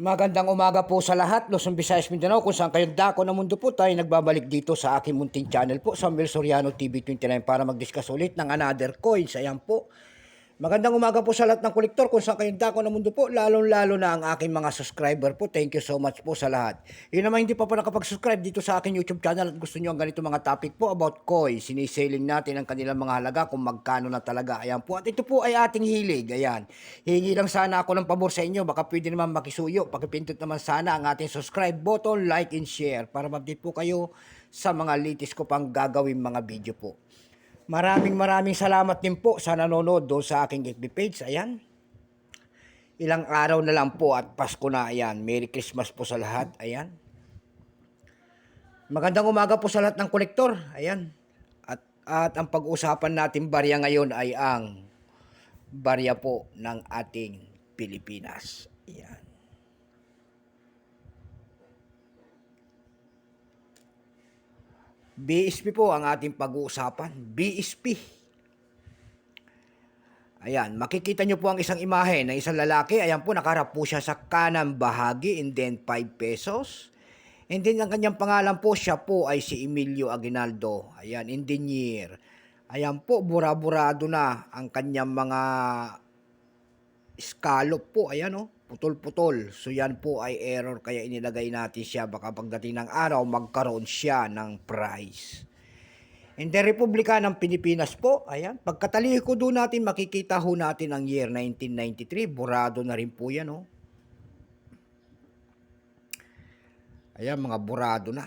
Magandang umaga po sa lahat, Luzon, Visayas, Mindanao, kung saan kayong dako ng mundo po tayo nagbabalik dito sa aking munting channel po, Samuel Soriano TV29 para mag-discuss ulit ng another coins. Ayan po. Magandang umaga po sa lahat ng kolektor kung saan kayong dako ng mundo po, lalong-lalo na ang aking mga subscriber po. Thank you so much po sa lahat. Yun naman hindi pa po nakapag-subscribe dito sa aking YouTube channel at gusto nyo ang ganito mga topic po about coins. Sinisailing natin ang kanilang mga halaga kung magkano na talaga. Ayan po. At ito po ay ating hilig. Ayan. Hingi lang sana ako ng pabor sa inyo. Baka pwede naman makisuyo. Pakipindot naman sana ang ating subscribe button, like and share para ma-update po kayo sa mga latest ko pang gagawin mga video po. Maraming maraming salamat din po sa nanonood doon sa aking FB page. Ayan. Ilang araw na lang po at Pasko na. Ayan. Merry Christmas po sa lahat. Ayan. Magandang umaga po sa lahat ng kolektor. Ayan. At, at ang pag-usapan natin barya ngayon ay ang barya po ng ating Pilipinas. Ayan. BSP po ang ating pag-uusapan. BSP. Ayan, makikita nyo po ang isang imahe ng isang lalaki. Ayan po, nakaharap po siya sa kanang bahagi and then 5 pesos. And then ang kanyang pangalan po, siya po ay si Emilio Aguinaldo. Ayan, engineer. Ayan po, bura-burado na ang kanyang mga scallop po. Ayan o, putol-putol. So yan po ay error kaya inilagay natin siya. Baka pagdating ng araw, magkaroon siya ng price. In the Republika ng Pilipinas po, ayan, pagkataliho ko doon natin, makikita ho natin ang year 1993. Burado na rin po yan, oh. Ayan, mga burado na.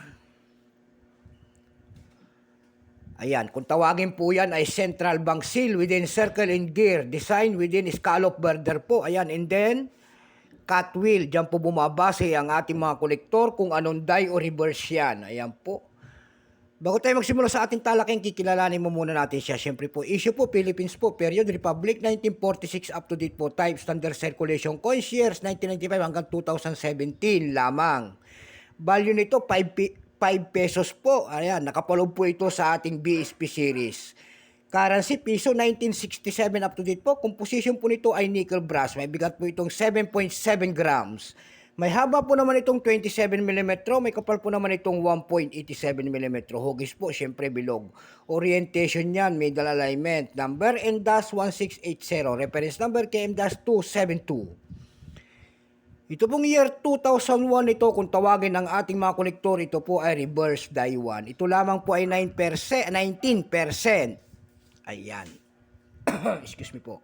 Ayan, kung tawagin po yan ay Central Bank Seal within Circle and Gear, design within Scallop Border po. Ayan, and then, cut wheel. Diyan po bumabase ang ating mga kolektor kung anong die o reverse yan. Ayan po. Bago tayo magsimula sa ating talaking, kikilalanin mo muna natin siya. Siyempre po, issue po, Philippines po, period, Republic, 1946 up to date po, type, standard circulation, coins years, 1995 hanggang 2017 lamang. Value nito, 5, pi- 5 pesos po. Ayan, nakapaloob po ito sa ating BSP series. Currency, piso 1967 up to date po. Composition po nito ay nickel brass. May bigat po itong 7.7 grams. May haba po naman itong 27 mm, may kapal po naman itong 1.87 mm. Hugis po, syempre bilog. Orientation niyan, middle alignment. Number M-1680, reference number KM-272. Ito pong year 2001 ito, kung tawagin ng ating mga kolektor, ito po ay reverse die 1. Ito lamang po ay 9%, 19%. Ayan. Excuse me po.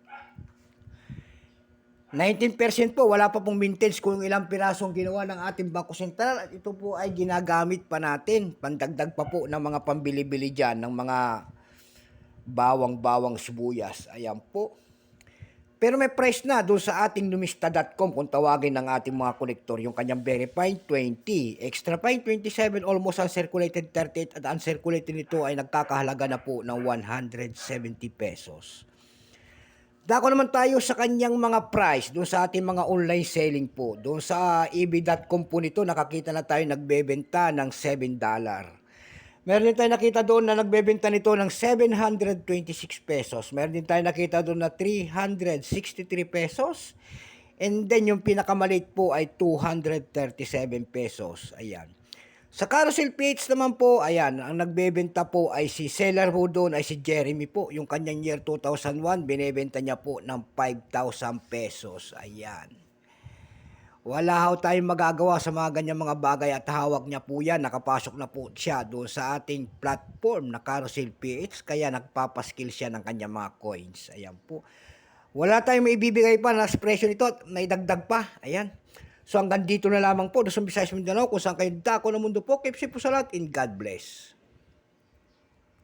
19% po, wala pa pong vintage kung ilang pirasong ginawa ng ating Bangko Sentral at ito po ay ginagamit pa natin. Pandagdag pa po ng mga pambili-bili dyan, ng mga bawang-bawang sibuyas. Ayan po. Pero may price na doon sa ating numista.com kung tawagin ng ating mga kolektor. Yung kanyang verified 20, extra fine 27, almost uncirculated 38 at uncirculated nito ay nagkakahalaga na po ng 170 pesos. Dako naman tayo sa kanyang mga price doon sa ating mga online selling po. Doon sa eb.com po nito nakakita na tayo nagbebenta ng $7. Meron din tayo nakita doon na nagbebenta nito ng 726 pesos. Meron din tayo nakita doon na 363 pesos. And then yung pinakamalit po ay 237 pesos. Ayan. Sa Carousel PH naman po, ayan, ang nagbebenta po ay si seller po doon ay si Jeremy po. Yung kanyang year 2001, binebenta niya po ng 5,000 pesos. Ayan. Wala ho tayong magagawa sa mga ganyan mga bagay at hawak niya po yan. Nakapasok na po siya doon sa ating platform na Carousel PH kaya nagpapaskill siya ng kanyang mga coins. Ayan po. Wala tayong maibibigay pa na presyo nito at may dagdag pa. Ayan. So hanggang dito na lamang po. Luzon, Visayas, Mindanao kung saan kayo dako ng mundo po. Keep safe po sa lahat and God bless.